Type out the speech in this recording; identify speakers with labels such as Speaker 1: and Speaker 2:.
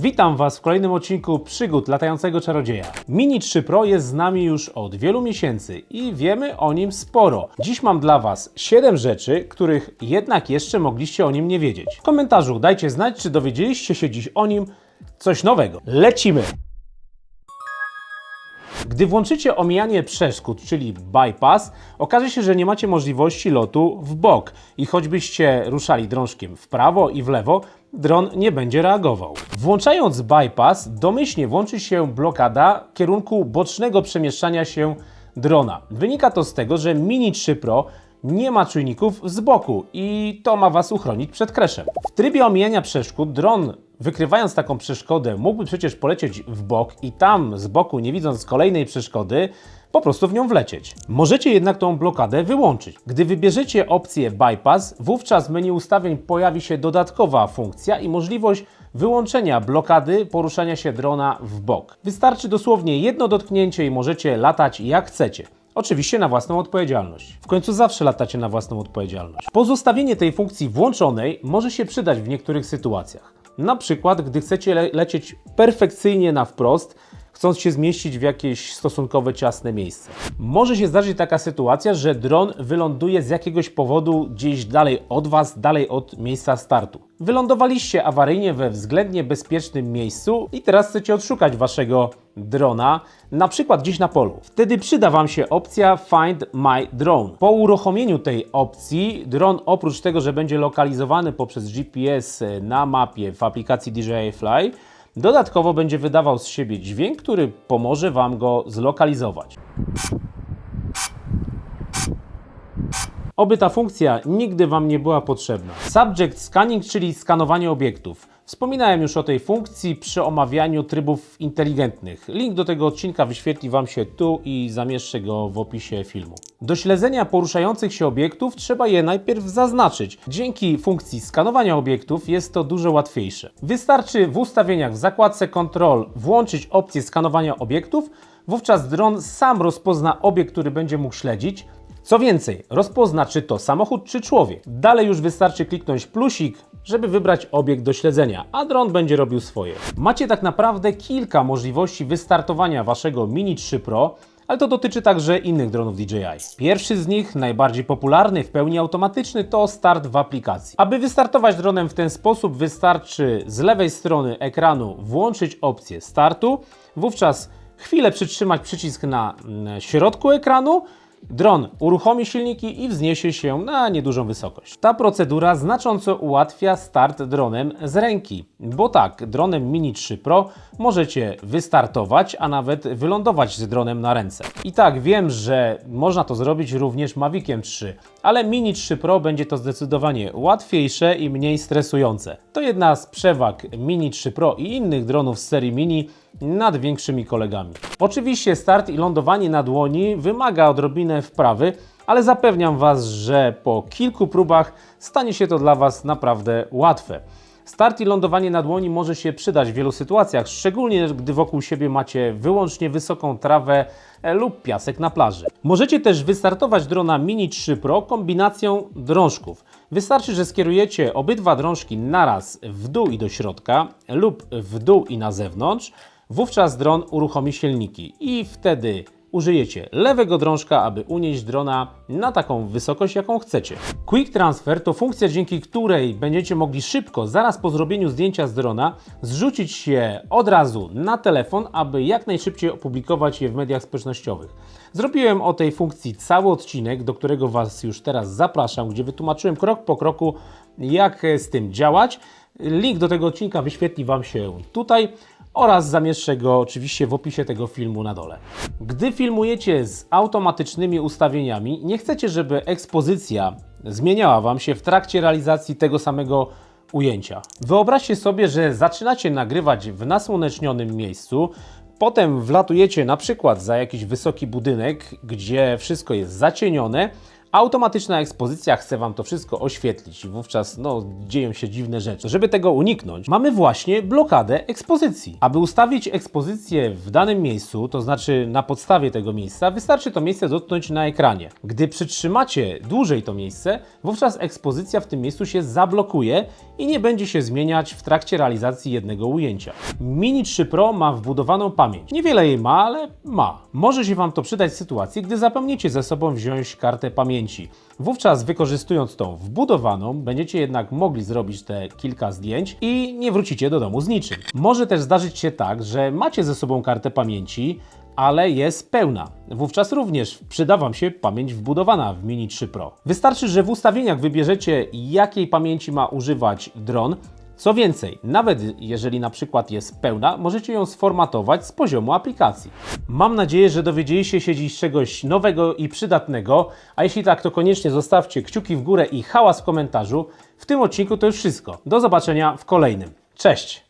Speaker 1: Witam Was w kolejnym odcinku Przygód Latającego Czarodzieja. Mini 3 Pro jest z nami już od wielu miesięcy i wiemy o nim sporo. Dziś mam dla Was 7 rzeczy, których jednak jeszcze mogliście o nim nie wiedzieć. W komentarzu dajcie znać, czy dowiedzieliście się dziś o nim coś nowego. Lecimy! Gdy włączycie omijanie przeszkód, czyli bypass, okaże się, że nie macie możliwości lotu w bok i choćbyście ruszali drążkiem w prawo i w lewo, dron nie będzie reagował. Włączając bypass, domyślnie włączy się blokada kierunku bocznego przemieszczania się drona. Wynika to z tego, że Mini 3 Pro nie ma czujników z boku i to ma Was uchronić przed kreszem. W trybie omijania przeszkód dron wykrywając taką przeszkodę mógłby przecież polecieć w bok i tam z boku nie widząc kolejnej przeszkody po prostu w nią wlecieć. Możecie jednak tą blokadę wyłączyć. Gdy wybierzecie opcję bypass, wówczas w menu ustawień pojawi się dodatkowa funkcja i możliwość wyłączenia blokady poruszania się drona w bok. Wystarczy dosłownie jedno dotknięcie i możecie latać jak chcecie. Oczywiście na własną odpowiedzialność. W końcu zawsze latacie na własną odpowiedzialność. Pozostawienie tej funkcji włączonej może się przydać w niektórych sytuacjach. Na przykład, gdy chcecie le lecieć perfekcyjnie na wprost, chcąc się zmieścić w jakieś stosunkowo ciasne miejsce. Może się zdarzyć taka sytuacja, że dron wyląduje z jakiegoś powodu gdzieś dalej od Was, dalej od miejsca startu. Wylądowaliście awaryjnie we względnie bezpiecznym miejscu i teraz chcecie odszukać Waszego drona, na przykład gdzieś na polu. Wtedy przyda Wam się opcja Find My Drone. Po uruchomieniu tej opcji, dron oprócz tego, że będzie lokalizowany poprzez GPS na mapie w aplikacji DJI Fly, Dodatkowo będzie wydawał z siebie dźwięk, który pomoże Wam go zlokalizować. Oby ta funkcja nigdy Wam nie była potrzebna. Subject Scanning, czyli skanowanie obiektów. Wspominałem już o tej funkcji przy omawianiu trybów inteligentnych. Link do tego odcinka wyświetli Wam się tu i zamieszczę go w opisie filmu. Do śledzenia poruszających się obiektów trzeba je najpierw zaznaczyć. Dzięki funkcji skanowania obiektów jest to dużo łatwiejsze. Wystarczy w ustawieniach w zakładce Control włączyć opcję skanowania obiektów, wówczas dron sam rozpozna obiekt, który będzie mógł śledzić, co więcej, rozpozna czy to samochód, czy człowiek. Dalej już wystarczy kliknąć plusik, żeby wybrać obiekt do śledzenia, a dron będzie robił swoje. Macie tak naprawdę kilka możliwości wystartowania waszego Mini 3 Pro, ale to dotyczy także innych dronów DJI. Pierwszy z nich, najbardziej popularny, w pełni automatyczny, to start w aplikacji. Aby wystartować dronem w ten sposób, wystarczy z lewej strony ekranu włączyć opcję startu, wówczas chwilę przytrzymać przycisk na mm, środku ekranu, Dron uruchomi silniki i wzniesie się na niedużą wysokość. Ta procedura znacząco ułatwia start dronem z ręki, bo tak, dronem Mini 3 Pro możecie wystartować, a nawet wylądować z dronem na ręce. I tak, wiem, że można to zrobić również Maviciem 3, ale Mini 3 Pro będzie to zdecydowanie łatwiejsze i mniej stresujące. To jedna z przewag Mini 3 Pro i innych dronów z serii Mini nad większymi kolegami. Oczywiście start i lądowanie na dłoni wymaga odrobinę wprawy, ale zapewniam Was, że po kilku próbach stanie się to dla Was naprawdę łatwe. Start i lądowanie na dłoni może się przydać w wielu sytuacjach, szczególnie gdy wokół siebie macie wyłącznie wysoką trawę e, lub piasek na plaży. Możecie też wystartować drona Mini 3 Pro kombinacją drążków. Wystarczy, że skierujecie obydwa drążki naraz w dół i do środka lub w dół i na zewnątrz, wówczas dron uruchomi silniki i wtedy użyjecie lewego drążka, aby unieść drona na taką wysokość, jaką chcecie. Quick Transfer to funkcja, dzięki której będziecie mogli szybko, zaraz po zrobieniu zdjęcia z drona, zrzucić je od razu na telefon, aby jak najszybciej opublikować je w mediach społecznościowych. Zrobiłem o tej funkcji cały odcinek, do którego Was już teraz zapraszam, gdzie wytłumaczyłem krok po kroku, jak z tym działać. Link do tego odcinka wyświetli Wam się tutaj oraz zamieszczę go oczywiście w opisie tego filmu na dole. Gdy filmujecie z automatycznymi ustawieniami, nie chcecie, żeby ekspozycja zmieniała Wam się w trakcie realizacji tego samego ujęcia. Wyobraźcie sobie, że zaczynacie nagrywać w nasłonecznionym miejscu, potem wlatujecie na przykład za jakiś wysoki budynek, gdzie wszystko jest zacienione, Automatyczna ekspozycja chce Wam to wszystko oświetlić i wówczas no, dzieją się dziwne rzeczy. Żeby tego uniknąć, mamy właśnie blokadę ekspozycji. Aby ustawić ekspozycję w danym miejscu, to znaczy na podstawie tego miejsca, wystarczy to miejsce dotknąć na ekranie. Gdy przytrzymacie dłużej to miejsce, wówczas ekspozycja w tym miejscu się zablokuje i nie będzie się zmieniać w trakcie realizacji jednego ujęcia. Mini 3 Pro ma wbudowaną pamięć. Niewiele jej ma, ale ma. Może się Wam to przydać w sytuacji, gdy zapomniecie ze sobą wziąć kartę pamięci. Wówczas wykorzystując tą wbudowaną, będziecie jednak mogli zrobić te kilka zdjęć i nie wrócicie do domu z niczym. Może też zdarzyć się tak, że macie ze sobą kartę pamięci, ale jest pełna. Wówczas również przyda Wam się pamięć wbudowana w Mini 3 Pro. Wystarczy, że w ustawieniach wybierzecie, jakiej pamięci ma używać dron. Co więcej, nawet jeżeli na przykład jest pełna, możecie ją sformatować z poziomu aplikacji. Mam nadzieję, że dowiedzieliście się dziś czegoś nowego i przydatnego, a jeśli tak, to koniecznie zostawcie kciuki w górę i hałas w komentarzu. W tym odcinku to już wszystko. Do zobaczenia w kolejnym. Cześć!